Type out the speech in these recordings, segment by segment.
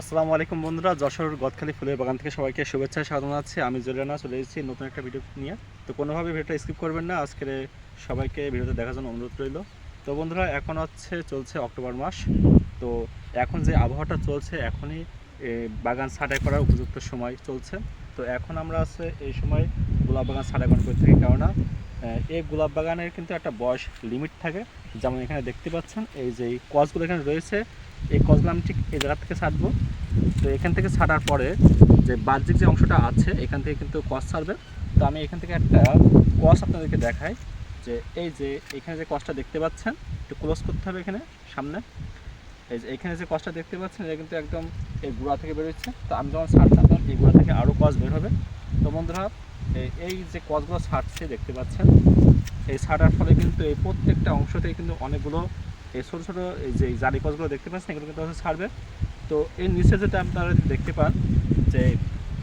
আসসালামু আলাইকুম বন্ধুরা, যশোর গদখালি ফুলের বাগান থেকে সবাইকে শুভেচ্ছা, স্বাগত জানাচ্ছি। আমি জলিয়ানা, চলে এসেছি নতুন একটা ভিডিও নিয়ে। তো কোনোভাবে ভিডিওটা স্কিপ করবেন না, আজকের সবাইকে ভিডিওতে দেখার জন্য অনুরোধ রইল। তো বন্ধুরা, এখন হচ্ছে চলছে অক্টোবর মাস। তো এখন যে আবহাওয়াটা চলছে, এখনই বাগান ছাঁটাই করার উপযুক্ত সময় চলছে। তো এখন আমরা আছে এই সময় গোলাপ বাগান ছাঁটাই করা থাকি, কেননা এই গোলাপ বাগানের কিন্তু একটা বয়স লিমিট থাকে। যেমন এখানে দেখতে পাচ্ছেন, এই যে এই কসগুলো এখানে রয়েছে, এই কসগুলো আমি ঠিক এই জায়গা থেকে ছাড়বো। তো এখান থেকে ছাড়ার পরে যে বাহ্যিক যে অংশটা আছে, এখান থেকে কিন্তু কস ছাড়বে তো আমি এখান থেকে একটা কস আপনাদেরকে দেখাই, যে এই যে এখানে যে কসটা দেখতে পাচ্ছেন, একটু ক্লোজ করতে হবে এখানে, সামনে। এই যে এখানে যে কসটা দেখতে পাচ্ছেন, এটা কিন্তু একদম এই গুঁড়া থেকে বেরোচ্ছে তো আমি যখন ছাড়তাম, তখন এই গুঁড়া থেকে আরও কস বের হবে। তো বন্ধুরা এই- যে কচগুলো ছাড়ছে দেখতে পাচ্ছেন, এই ছাড়ার ফলে কিন্তু এই প্রত্যেকটা অংশতেই কিন্তু অনেকগুলো এই ছোটো ছোটো এই যে জালি কচগুলো দেখতে পাচ্ছেন, এগুলো কিন্তু হচ্ছে ছাড়বে। তো এর নিচে যেটা আপনারা দেখতে পান, যে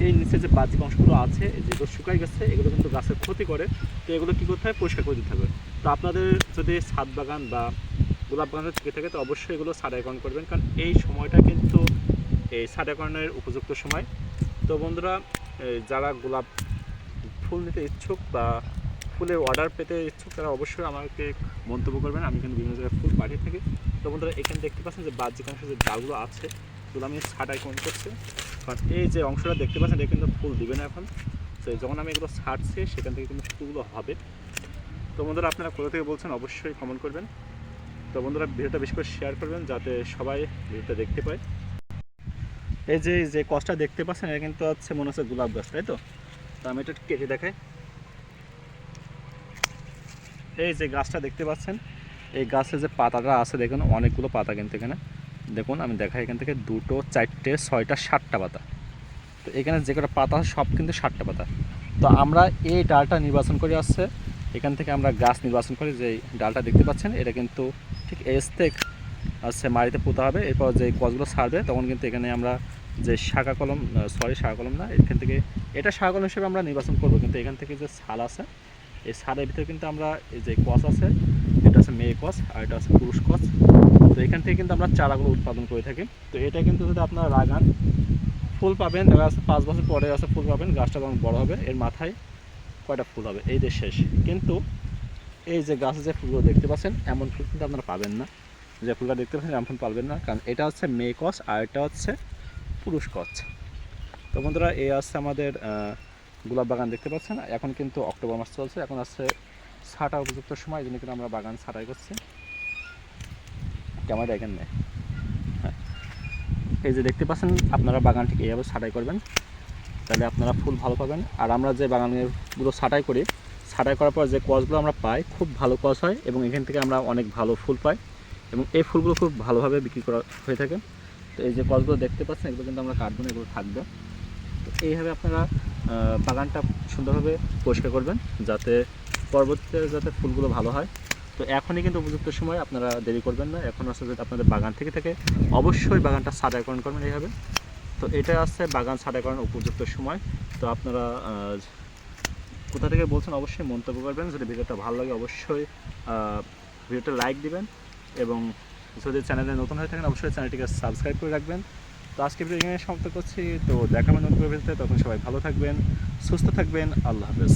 এই নিচে যে বাহ্যিক অংশগুলো আছে যেগুলো শুকাই গেছে, এগুলো কিন্তু গাছের ক্ষতি করে। তো এগুলো কী করতে হবে? পরিষ্কার করে দিতে হবে। তো আপনাদের যদি ছাদ বাগান বা গোলাপ বাগানের থেকে থাকে, তো অবশ্যই এগুলো ছাড়াইকরণ করবেন, কারণ এই সময়টা কিন্তু এই ছাড়াইকরণের উপযুক্ত সময়। তো বন্ধুরা যারা গোলাপ ফুল নিতে ইচ্ছুক বা ফুলের অর্ডার পেতে ইচ্ছুক, তারা অবশ্যই আমাকে মন্তব্য করবেন। আমি কিন্তু বিভিন্ন জায়গায় ফুল পাঠিয়ে থাকি। তো বন্ধুরা, এখানে দেখতে পাচ্ছেন যে বাহ্যিক অংশ যে ডালগুলো আছে সেগুলো আমি ছাটাই কোন করছি। কারণ এই যে অংশটা দেখতে পাচ্ছেন, এটা কিন্তু ফুল দিবে না এখন। তো যখন আমি এগুলো ছাড়ছি, সেখান থেকে কিন্তু ফুলগুলো হবে। তো বন্ধুরা, আপনারা কোথা থেকে বলছেন অবশ্যই কমেন্ট করবেন। তো বন্ধুরা, ভিডিওটা বেশি করে শেয়ার করবেন, যাতে সবাই ভিডিওটা দেখতে পায়। এই যে যে কষ্টটা দেখতে পাচ্ছেন, এটা কিন্তু হচ্ছে মনে হচ্ছে গোলাপ গাছ, তাই তো? তো আমি এটা কেটে দেখাই। এই যে গাছটা দেখতে পাচ্ছেন, এই গাছে যে পাতাটা আছে, দেখুন, অনেকগুলো পাতা কিন্তু এখানে। দেখুন, আমি দেখাই এখান থেকে, দুটো, চারটে, ছয়টা, সাতটা পাতা। তো এখানে যে কটা পাতা সব কিন্তু সাতটা পাতা। তো আমরা এই ডালটা নির্বাচন করে আসছে। এখান থেকে আমরা গাছ নির্বাচন করি, যে ডালটা দেখতে পাচ্ছেন, এটা কিন্তু ঠিক এস্তেক আছে মাটিতে পোতা হবে। এরপর যে গছগুলো ছাড়বে, তখন কিন্তু এখানে আমরা যে শাখা কলম সরি শাখা কলম না, এখান থেকে, এটা শাখা কলম হিসেবে আমরা নির্বাচন করব, কিন্তু এখান থেকে যে ছাল আছে, এই ছালের ভিতরে কিন্তু আমরা এই যে কস আছে, এটা আছে মেয়ে কস আর এটা আছে পুরুষ কস তো এখান থেকে কিন্তু আমরা চারাগুলো উৎপাদন করে থাকি। তো এটা কিন্তু যদি আপনারা লাগান, ফুল পাবেন, দেখা যাচ্ছে পাঁচ বছর পরে আছে ফুল পাবেন, গাছটা যখন বড় হবে, এর মাথায় কয়টা ফুল হবে, এই যে শেষ। কিন্তু এই যে গাছে যে ফুলগুলো দেখতে পাচ্ছেন, এমন ফুল কিন্তু আপনারা পাবেন না। যে ফুলটা দেখতে পাচ্ছেন, এমন ফুল পাবেন না, কারণ এটা হচ্ছে মেয়ে কস আর এটা হচ্ছে পুরুষ কচ তো বন্ধুরা এই আছে আমাদের গোলাপ বাগান দেখতে পাচ্ছেন? এখন কিন্তু অক্টোবর মাস চলছে, এখন আছে ছাটা উপযুক্ত সময়, এই কিন্তু আমরা বাগান ছাটাই করছি। ক্যামেরা এখানে নেই? হ্যাঁ। এই যে দেখতে পাচ্ছেন, আপনারা বাগান ঠিক এইভাবে ছাটাই করবেন, তাহলে আপনারা ফুল ভালো পাবেন। আর আমরা যে বাগানেরগুলো ছাটাই করি, ছাটাই করার পর যে কচগুলো আমরা পাই, খুব ভালো কচ হয় এবং এখান থেকে আমরা অনেক ভালো ফুল পাই এবং এই ফুলগুলো খুব ভালোভাবে বিক্রি করা হয়ে থাকে। তো এই যে কসগুলো দেখতে পাচ্ছেন, এগুলো কিন্তু আমরা কাটবো না এগুলো থাকবে। তো এইভাবে আপনারা বাগানটা সুন্দরভাবে পরিষ্কার করবেন, যাতে পরবর্তীতে যাতে ফুলগুলো ভালো হয়। তো এখনই কিন্তু উপযুক্ত সময়, আপনারা দেরি করবেন না। এখন আসলে যদি আপনাদের বাগান থেকে থেকে অবশ্যই বাগানটা সাদাইকরণ করবেন এইভাবে। তো এটা আছে বাগান সাদাইকরণ উপযুক্ত সময়। তো আপনারা কোথা থেকে বলছেন অবশ্যই মন্তব্য করবেন। যদি ভিডিওটা ভালো লাগে অবশ্যই ভিডিওটা লাইক দিবেন এবং যদি চ্যানেলে নতুন হয়ে থাকেন, অবশ্যই চ্যানেলটিকে সাবস্ক্রাইব করে রাখবেন। তো আজকে ভিডিও এখানে সমাপ্ত করছি। তো দেখা হবে নতুন ভিডিওতে তখন সবাই ভালো থাকবেন, সুস্থ থাকবেন। আল্লাহ হাফেজ।